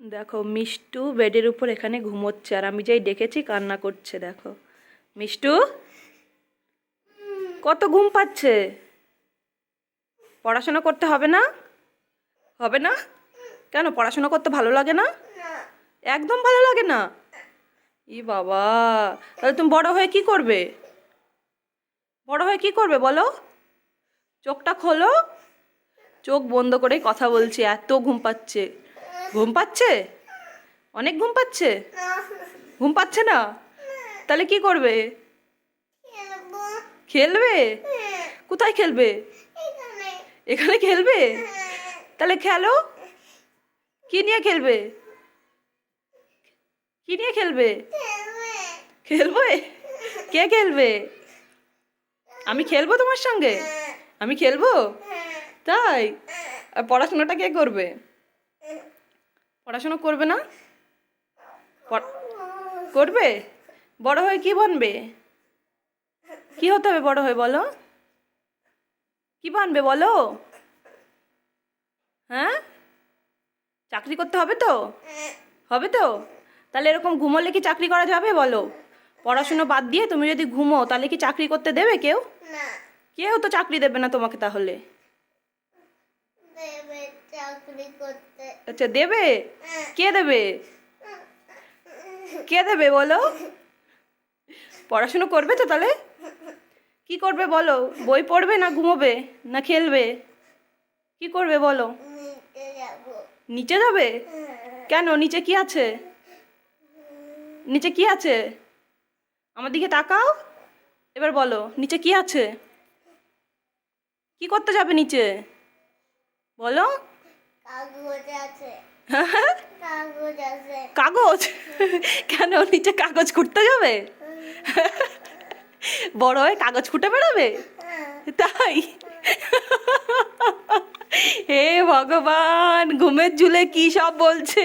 দেখো, মিষ্টু বেডের উপর এখানে ঘুমোচ্ছে আর আমি যাই ডেকেছি কান্না করছে, দেখো। মিষ্টু? কত ঘুম পাচ্ছে? পড়াশোনা করতে হবে না? হবে না? কেন, পড়াশোনা করতে ভালো লাগে না? একদম ভালো লাগে না? ই বাবা, তাহলে তুমি বড় হয়ে কি করবে? বড় হয়ে কি করবে বলো? চোখটা খোলো। চোখ বন্ধ করে কথা বলছি, এত ঘুম পাচ্ছে। ঘুম পাচ্ছে? অনেক ঘুম পাচ্ছে? ঘুম পাচ্ছে না? তাহলে কি করবে? খেলবে? কোথায় খেলবে? এখানে খেলবে? তাহলে খেলো? কি নিয়ে খেলবে? কি নিয়ে খেলবে? খেলবে? কে খেলবে? আমি খেলব তোমার সঙ্গে? আমি খেলব? তাই? আর পড়াশোনাটা কে করবে? পড়াশোনা করবে না? করবে? বড় হয়ে কি বানবে? কি হতে হবে বড় হয়ে বলো? কি বানবে বলো? হ্যাঁ? চাকরি করতে হবে তো? হবে তো? তাহলে এরকম ঘুমোলে কি চাকরি করা যাবে বলো? পড়াশুনো বাদ দিয়ে তুমি যদি ঘুমো তাহলে কি চাকরি করতে দেবে কেউ? কেউ তো চাকরি দেবে না তোমাকে তাহলে। আচ্ছা দেবে? কে দেবে? কে দেবে বলো? পড়াশুনো করবে তো তাহলে? কি করবে বলো? বই পড়বে না ঘুমোবে না খেলবে? কি করবে বলো? নিচে যাবে। কেন? নিচে কি আছে? নিচে কি আছে? আমার দিকে তাকাও। এবার বলো নিচে কি আছে? কি করতে যাবে নিচে? বলো। কাগজ আছে। কাগজ কেন? নিচে কাগজ খুঁটতে যাবে? বড় হয়ে কাগজ খুঁটে বেড়াবে? তাই? হে ভগবান ঘুমের ঝুলে কি সব বলছে?